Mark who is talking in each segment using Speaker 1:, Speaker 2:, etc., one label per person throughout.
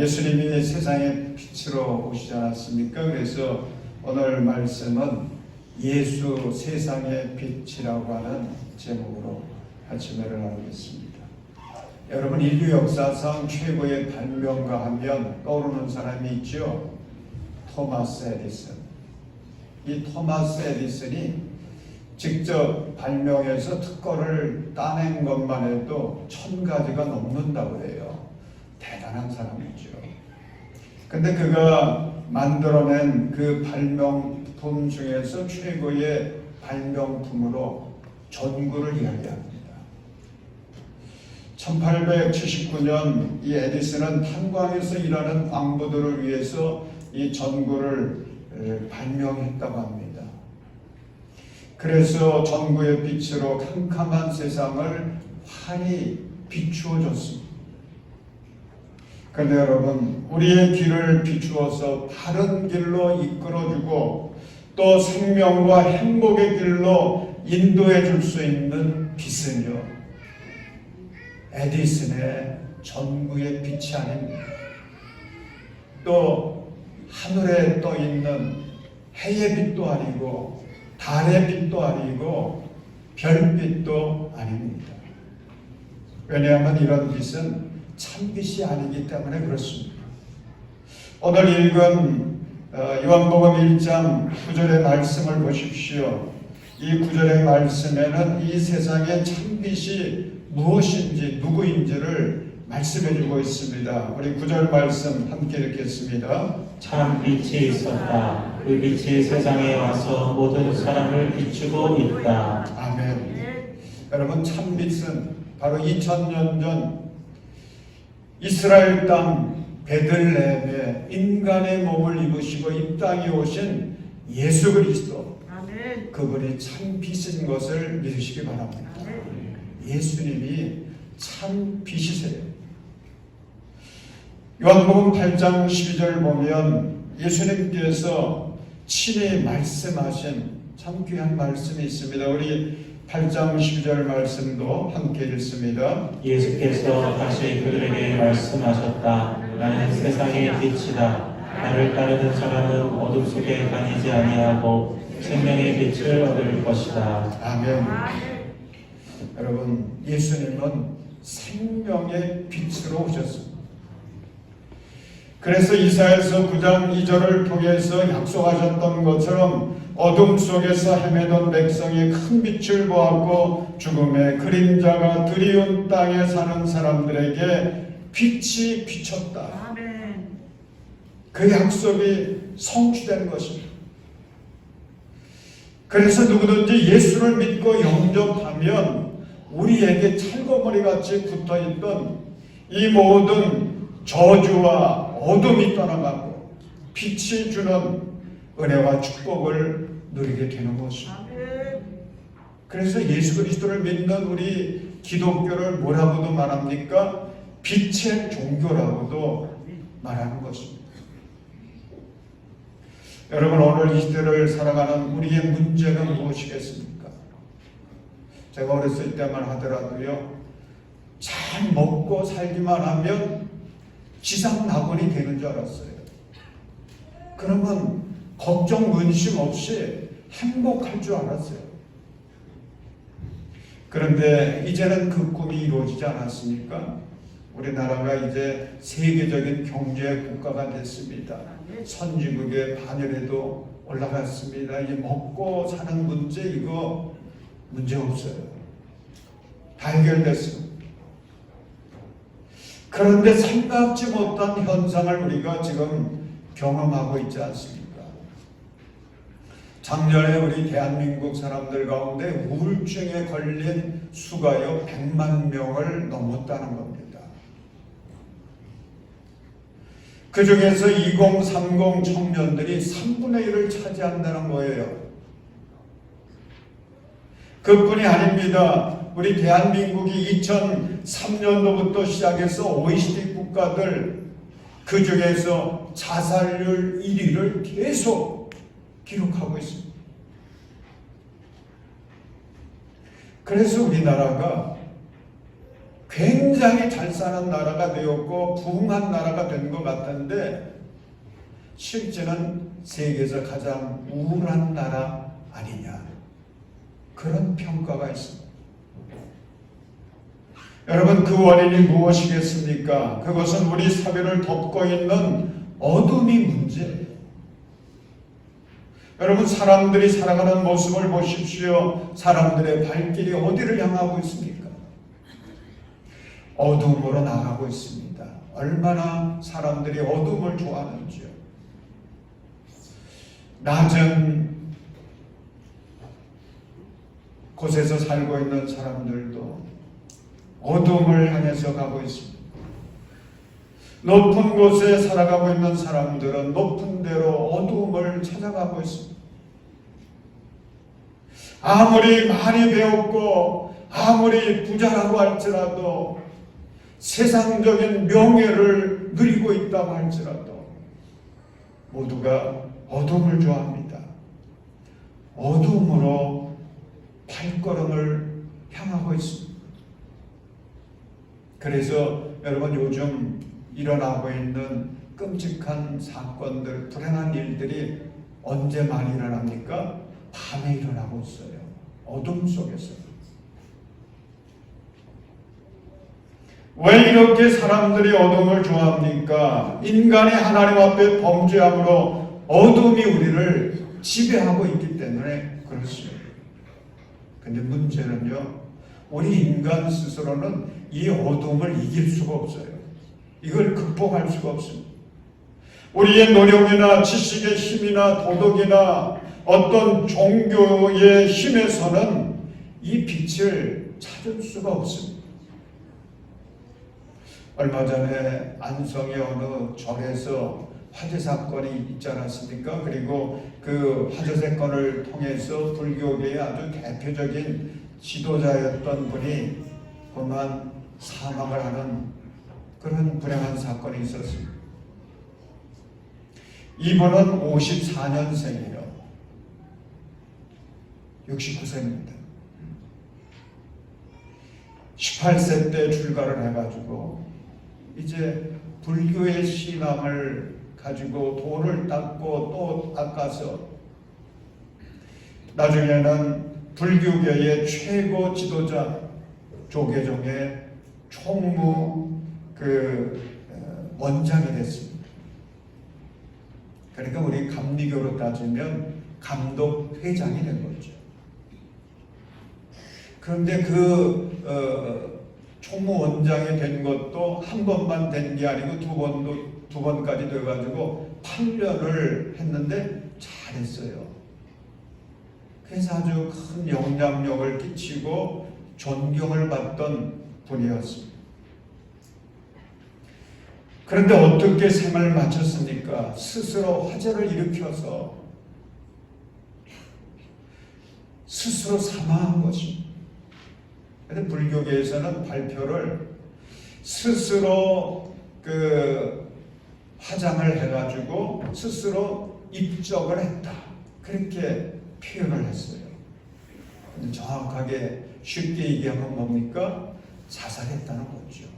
Speaker 1: 어, 예수님이 세상의 빛으로 오시지 않았습니까? 그래서 오늘 말씀은 예수 세상의 빛이라고 하는 제목으로 아침에를 나누겠습니다. 여러분 인류 역사상 최고의 발명가 하면 떠오르는 사람이 있죠. 토마스 에디슨. 이 토마스 에디슨이 직접 발명해서 특허를 따낸 것만 해도 천 가지가 넘는다고 해요. 대단한 사람이죠. 근데 그가 만들어낸 그 발명품 중에서 최고의 발명품으로 전구를 이야기합니다. 1879년 이 에디슨은 탄광에서 일하는 광부들을 위해서 이 전구를 에, 발명했다고 합니다. 그래서 전구의 빛으로 캄캄한 세상을 환히 비추어 줬습니다. 그런데 여러분, 우리의 길을 비추어서 바른 길로 이끌어주고 또 생명과 행복의 길로 인도해 줄 수 있는 빛은요, 에디슨의 전구의 빛이 아닙니다. 또 하늘에 떠 있는 해의 빛도 아니고 달의 빛도 아니고 별빛도 아닙니다. 왜냐하면 이런 빛은 참빛이 아니기 때문에 그렇습니다. 오늘 읽은 어, 요한복음 1장 9절의 말씀을 보십시오. 이 9절의 말씀에는 이 세상의 참빛이 무엇인지 누구인지를 말씀해 주고 있습니다. 우리 9절 말씀 함께 읽겠습니다.
Speaker 2: 참 빛이 있었다. 그 빛이 세상에 와서 모든 사람을 비추고 있다.
Speaker 1: 아멘. 여러분 참 빛은 바로 2000년 전 이스라엘 땅 베들레헴에 인간의 몸을 입으시고 이 땅에 오신 예수 그리스도
Speaker 3: 아멘.
Speaker 1: 그분이 참 빛인 것을 믿으시기 바랍니다.
Speaker 3: 아멘.
Speaker 1: 예수님이 참 빛이세요. 요한복음 8장 12절 보면 예수님께서 친히 말씀하신 참 귀한 말씀이 있습니다. 우리 8장 12절 말씀도 함께 읽습니다.
Speaker 2: 예수께서 다시 그들에게 말씀하셨다. 나는 세상의 빛이다. 나를 따르는 사람은 어둠 속에 다니지 아니하고 생명의 빛을 얻을 것이다.
Speaker 1: 아멘.
Speaker 3: 아멘.
Speaker 1: 여러분, 예수님은 생명의 빛으로 오셨습니다. 그래서 이사에서 9장 2절을 통해서 약속하셨던 것처럼 어둠 속에서 헤매던 백성이 큰 빛을 보았고 죽음의 그림자가 드리운 땅에 사는 사람들에게 빛이 비쳤다. 그 약속이 성취된 것입니다. 그래서 누구든지 예수를 믿고 영접하면 우리에게 찰거머리 같이 붙어 있던 이 모든 저주와 어둠이 떠나가고 빛이 주는 은혜와 축복을 누리게 되는 것입니다. 그래서 예수 그리스도를 믿는 우리 기독교를 뭐라고도 말합니까? 빛의 종교라고도 말하는 것입니다. 여러분 오늘 이 시대를 살아가는 우리의 문제가 무엇이겠습니까? 제가 어렸을 때만 하더라도요. 잘 먹고 살기만 하면 지상낙원이 되는 줄 알았어요. 그러면 걱정 근심 없이 행복할 줄 알았어요. 그런데 이제는 그 꿈이 이루어지지 않았습니까? 우리나라가 이제 세계적인 경제 국가가 됐습니다. 선진국의 반열에도 올라갔습니다. 이제 먹고 사는 문제 이거 문제 없어요. 다 해결됐습니다. 그런데 생각지 못한 현상을 우리가 지금 경험하고 있지 않습니까? 작년에 우리 대한민국 사람들 가운데 우울증에 걸린 수가요 100만 명을 넘었다는 겁니다. 그 중에서 2030 청년들이 3분의 1을 차지한다는 거예요. 그뿐이 아닙니다. 우리 대한민국이 2003년도부터 시작해서 OECD 국가들 그 중에서 자살률 1위를 계속 기록하고 있습니다. 그래서 우리나라가 굉장히 잘 사는 나라가 되었고 부흥한 나라가 된 것 같은데 실제는 세계에서 가장 우울한 나라 아니냐 그런 평가가 있습니다. 여러분 그 원인이 무엇이겠습니까? 그것은 우리 사회를 덮고 있는 어둠이 문제예요. 여러분 사람들이 살아가는 모습을 보십시오. 사람들의 발길이 어디를 향하고 있습니까? 어둠으로 나가고 있습니다. 얼마나 사람들이 어둠을 좋아하는지요. 낮은 곳에서 살고 있는 사람들도 어둠을 향해서 가고 있습니다. 높은 곳에 살아가고 있는 사람들은 높은 데로 어둠을 찾아가고 있습니다. 아무리 많이 배웠고 아무리 부자라고 할지라도 세상적인 명예를 누리고 있다고 할지라도 모두가 어둠을 좋아합니다. 어둠으로 발걸음을 향하고 있습니다. 그래서 여러분 요즘 일어나고 있는 끔찍한 사건들, 불행한 일들이 언제 많이 일어납니까? 밤에 일어나고 있어요. 어둠 속에서. 왜 이렇게 사람들이 어둠을 좋아합니까? 인간이 하나님 앞에 범죄함으로 어둠이 우리를 지배하고 있기 때문에 그렇습니다. 근데 문제는요, 우리 인간 스스로는 이 어둠을 이길 수가 없어요. 이걸 극복할 수가 없습니다. 우리의 노력이나 지식의 힘이나 도덕이나 어떤 종교의 힘에서는 이 빛을 찾을 수가 없습니다. 얼마 전에 안성의 어느 절에서 화재 사건이 있지 않았습니까? 그리고 그 화재 사건을 통해서 불교계의 아주 대표적인 지도자였던 분이 그만 사망을 하는 그런 불행한 사건이 있었습니다. 이분은 54년생이에요. 69세입니다. 18세 때 출가를 해가지고 이제 불교의 신앙을 가지고 돈을 닦고 또 닦아서 나중에는 불교계의 최고 지도자 조계종의 총무 원장이 됐습니다. 그러니까 우리 감리교로 따지면 감독 회장이 된 거죠. 그런데 그 어, 총무 원장이 된 것도 한 번만 된 게 아니고 두 번도 두 번까지 돼가지고 8년을 했는데 잘했어요. 그래서 아주 큰 영향력을 끼치고 존경을 받던 분이었습니다. 그런데 어떻게 생을 마쳤습니까? 스스로 화재를 일으켜서 스스로 사망한 것입니다. 근데 불교계에서는 발표를 스스로 그 화장을 해가지고 스스로 입적을 했다. 그렇게 표현을 했어요. 정확하게 쉽게 얘기하면 뭡니까? 자살했다는 거죠.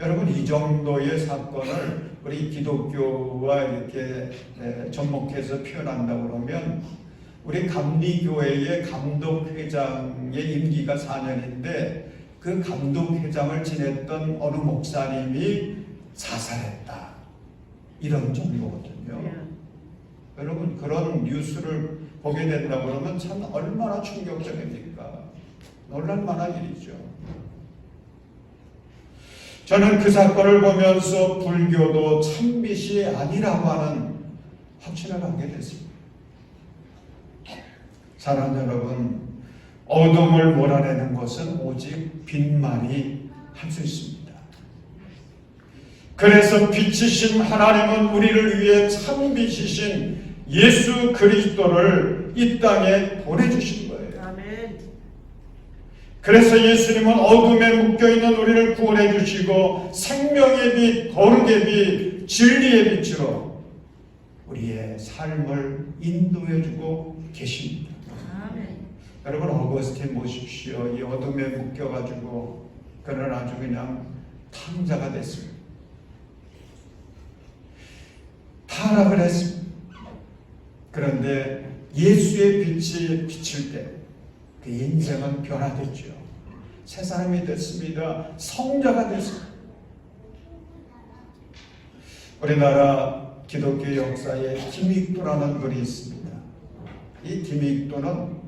Speaker 1: 여러분 이 정도의 사건을 우리 기독교와 이렇게 에, 접목해서 표현한다 그러면 우리 감리교회의 감독회장의 임기가 4년인데 그 감독회장을 지냈던 어느 목사님이 자살했다 이런 정도거든요. 여러분 그런 뉴스를 보게 된다 그러면 참 얼마나 충격적입니까? 놀랄만한 일이죠. 저는 그 사건을 보면서 불교도 참빛이 아니라고 하는 확신을 하게 됐습니다. 사랑 여러분, 어둠을 몰아내는 것은 오직 빛만이 할 수 있습니다. 그래서 빛이신 하나님은 우리를 위해 참빛이신 예수 그리스도를 이 땅에.
Speaker 3: 아멘.
Speaker 1: 그래서 예수님은 어둠에 묶여있는 우리를 구원해 주시고 생명의 빛, 거룩의 빛, 진리의 빛으로 우리의 삶을 인도해 주고 계십니다.
Speaker 3: 아멘.
Speaker 1: 여러분 어거스틴 보십시오. 이 어둠에 묶여가지고 그는 아주 그냥 탕자가 됐습니다. 타락을 했습니다. 그런데 예수의 빛이 비칠 때 그 인생은 변화됐죠. 새 사람이 됐습니다. 성자가 됐습니다. 우리나라 기독교 역사에 김익도라는 분이 있습니다. 이 김익도는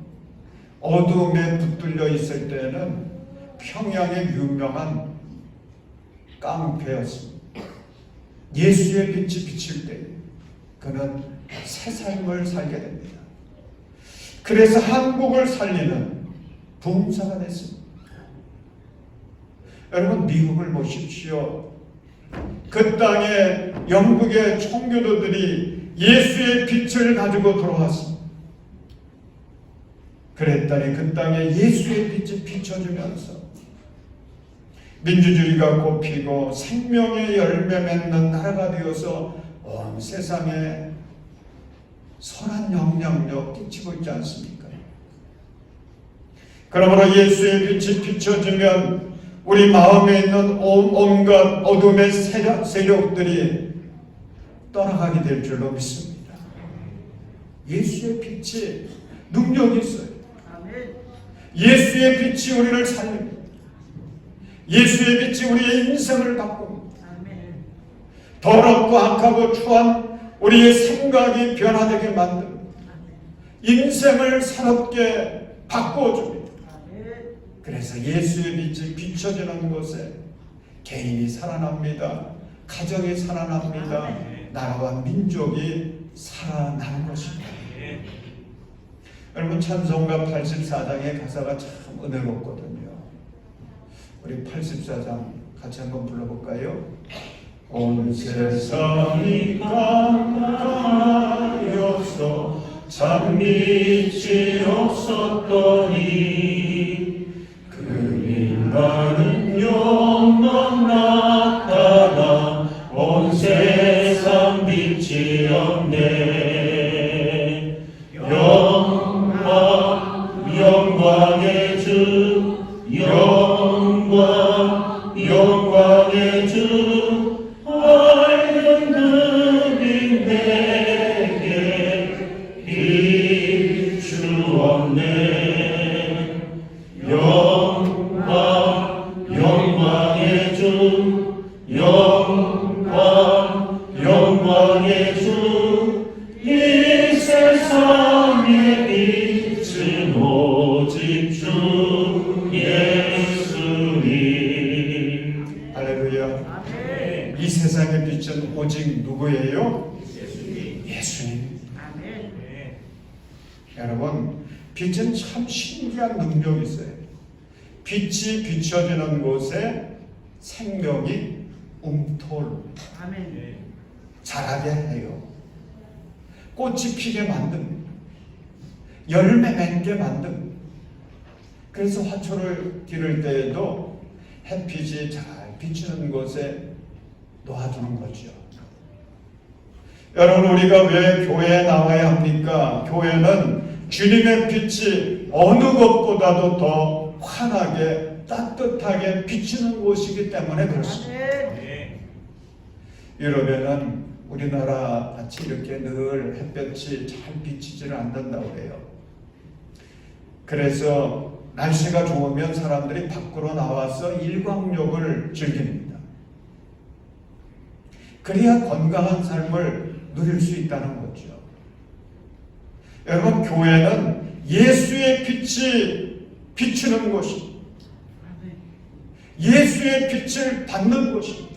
Speaker 1: 어둠에 붙들려 있을 때는 평양의 유명한 깡패였습니다. 예수의 빛이 비칠 때 그는 새 삶을 살게 됩니다. 그래서 한국을 살리는 봉사가 됐습니다. 여러분 미국을 보십시오. 그 땅에 영국의 총교도들이 예수의 빛을 가지고 들어왔습니다. 그랬더니 그 땅에 예수의 빛이 비춰주면서 민주주의가 꽃피고 생명의 열매 맺는 나라가 되어서 온 세상에 선한 영향력 끼치고 있지 않습니까? 그러므로 예수의 빛이 비춰지면 우리 마음에 있는 온- 온갖 어둠의 세력, 세력들이 떠나가게 될 줄로 믿습니다. 예수의 빛이 능력이 있어요. 예수의 빛이 우리를 살립니다. 예수의 빛이 우리의 인생을 바꿉니다. 더럽고 악하고 추한 우리의 생각이 변화되게 만듭니다. 인생을 새롭게 바꿔줍니다. 그래서 예수의 빛이 비춰지는 곳에 개인이 살아납니다. 가정이 살아납니다. 나라와 민족이 살아나는 것입니다. 여러분 찬송가 84장의 가사가 참 은혜롭거든요. 우리 84장 같이 한번 불러볼까요? 온 세상이 깜깜하여서 참 빛이 없었더니 그 인간은 여러분 빛은 참 신기한 능력이 있어요 빛이 비춰지는 곳에 생명이 움터옵니다 자라게 해요. 꽃이 피게 만듭니다. 열매 맺게 만듭니다. 그래서 화초를 기를 때에도 햇빛이 잘 비치는 곳에 놓아주는 거죠. 여러분 우리가 왜 교회에 나와야 합니까? 교회는 주님의 빛이 어느 것보다도 더 환하게 따뜻하게 비치는 곳이기 때문에 그렇습니다. 유럽에는 우리나라 같이 이렇게 늘 햇볕이 잘 비치지를 않는다고 해요. 그래서 날씨가 좋으면 사람들이 밖으로 나와서 일광욕을 즐깁니다. 그래야 건강한 삶을 누릴 수 있다는 거죠. 여러분, 교회는 예수의 빛이 비추는 곳입니다. 예수의 빛을 받는 곳입니다.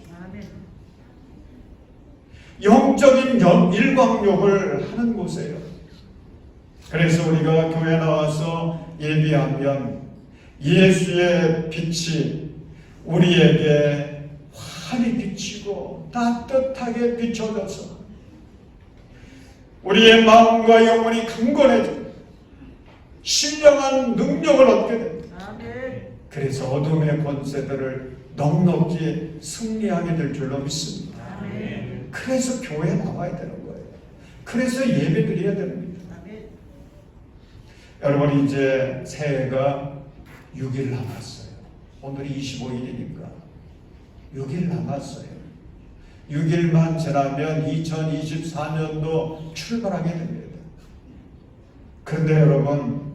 Speaker 1: 영적인 영- 일광욕을 하는 곳이에요. 그래서 우리가 교회 나와서 예비하면 예수의 빛이 우리에게 환히 비치고 따뜻하게 비춰져서 우리의 마음과 영혼이 강건해져 신령한 능력을 얻게 됩니다. 그래서 어둠의 권세들을 넉넉히 승리하게 될 줄로 믿습니다. 그래서 교회에 나와야 되는 거예요. 그래서 예배 드려야 됩니다. 여러분 이제 새해가 6일 남았어요. 오늘이 25일이니까 6일 남았어요. 6일만 지나면 2024년도 출발하게 됩니다. 그런데 여러분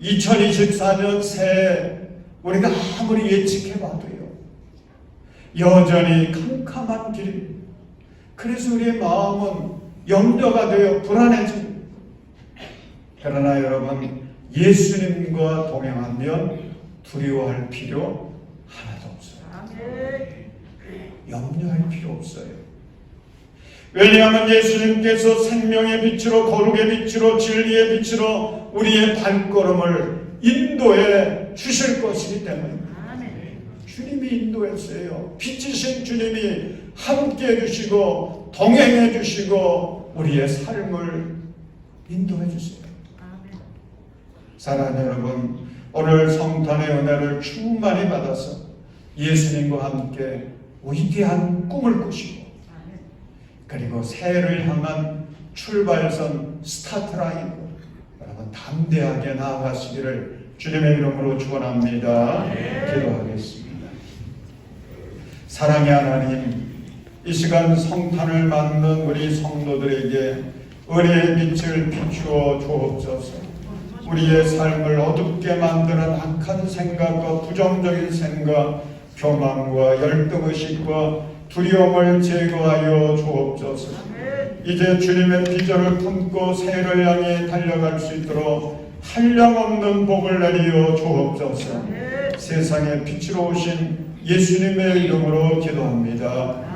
Speaker 1: 2024년 새해 우리가 아무리 예측해봐도요 여전히 캄캄한 길입니다. 그래서 우리의 마음은 염려가 되어 불안해집니다. 그러나 여러분 예수님과 동행하면 두려워할 필요 하나도 없어요. 염려할 필요 없어요. 왜냐하면 예수님께서 생명의 빛으로 거룩의 빛으로 진리의 빛으로 우리의 발걸음을 인도해 주실 것이기 때문입니다. 주님이 인도했어요. 빛이신 주님이 함께 해 주시고 동행해 주시고 우리의 삶을 인도해 주세요. 사랑하는 여러분, 오늘 성탄의 은혜를 충만히 받아서 예수님과 함께 위대한 꿈을 꾸시고 그리고 새해를 향한 출발선 스타트라인 여러분 담대하게 나아가시기를 주님의 이름으로 축원합니다. 기도하겠습니다. 사랑의 하나님, 이 시간 성탄을 맞는 우리 성도들에게 은혜의 빛을 비추어 주옵소서. 우리의 삶을 어둡게 만드는 악한 생각과 부정적인 생각, 교만과 열등의식과 두려움을 제거하여 주옵소서. 이제 주님의 비전을 품고 새해를 향해 달려갈 수 있도록 한량없는 복을 내리어 주옵소서. 세상의 빛으로 오신 예수님의 이름으로 기도합니다.